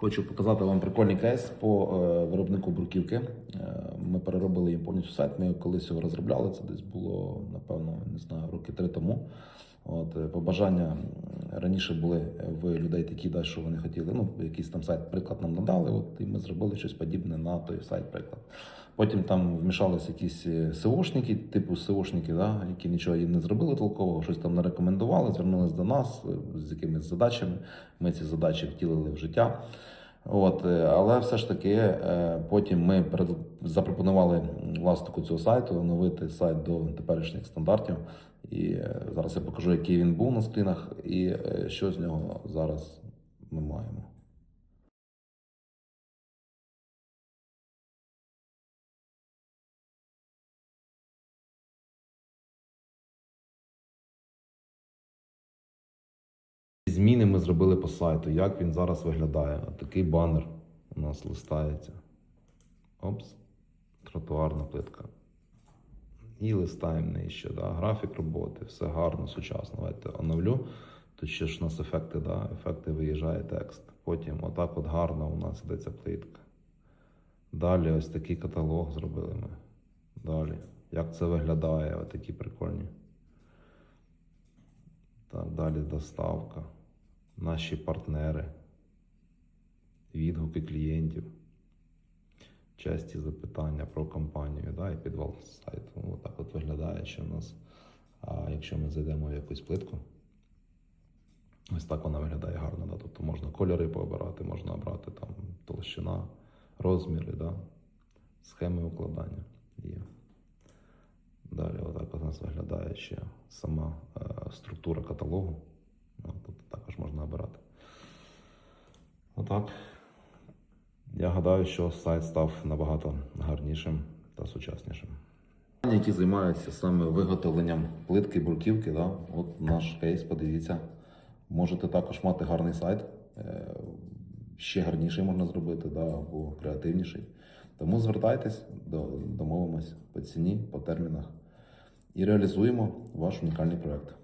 Хочу показати вам прикольний кейс по е, виробнику бруківки. Е, Ми переробили їм повністю сайт. Ми колись його розробляли. Це десь було, напевно, не знаю, роки три тому. От е, побажання раніше були в людей такі, да, що вони хотіли. Ну, якийсь там сайт, приклад нам надали. От і ми зробили щось подібне на той сайт, приклад. Потім там вмішалися якісь е, СОшники, типу СОшники, да, які нічого їм не зробили толкового, щось там не рекомендували, звернулись до нас е, з якимись задачами. Ми ці задачі втілили в життя. От, е, але все ж таки, е, потім ми запропонували власнику цього сайту оновити сайт до теперішніх стандартів. І е, зараз я покажу, який він був на скрінах, і що з нього зараз ми маємо. Зміни ми зробили по сайту. Як він зараз виглядає? Такий банер у нас листається. Опс, тротуарна плитка. І листаємо нижче. Да? Графік роботи, все гарно, сучасно. Давайте оновлю. Тут ще ж у нас ефекти, да? ефекти виїжджає текст. Потім отак от гарно у нас іде ця плитка. Далі ось такий каталог зробили ми. Далі. Як це виглядає? Отакі прикольні. Так, далі доставка, наші партнери, відгуки клієнтів, часті запитання про компанію да, і підвал сайту. Отак от виглядає, що в нас. А якщо ми зайдемо в якусь плитку, ось так вона виглядає гарно. Да? Тобто можна кольори пообирати, можна обрати там толщина, розміри, да? схеми укладання є. Далі отак у нас виглядає ще сама е, структура каталогу. Ну, Тут також можна обирати. Отак. Я гадаю, що сайт став набагато гарнішим та сучаснішим. Які займаються саме виготовленням плитки, бруківки, да? от наш кейс, подивіться. Можете також мати гарний сайт. е, Ще гарніший можна зробити, да? або креативніший. Тому звертайтесь, домовимось по ціні, по термінах і реалізуємо ваш унікальний проект.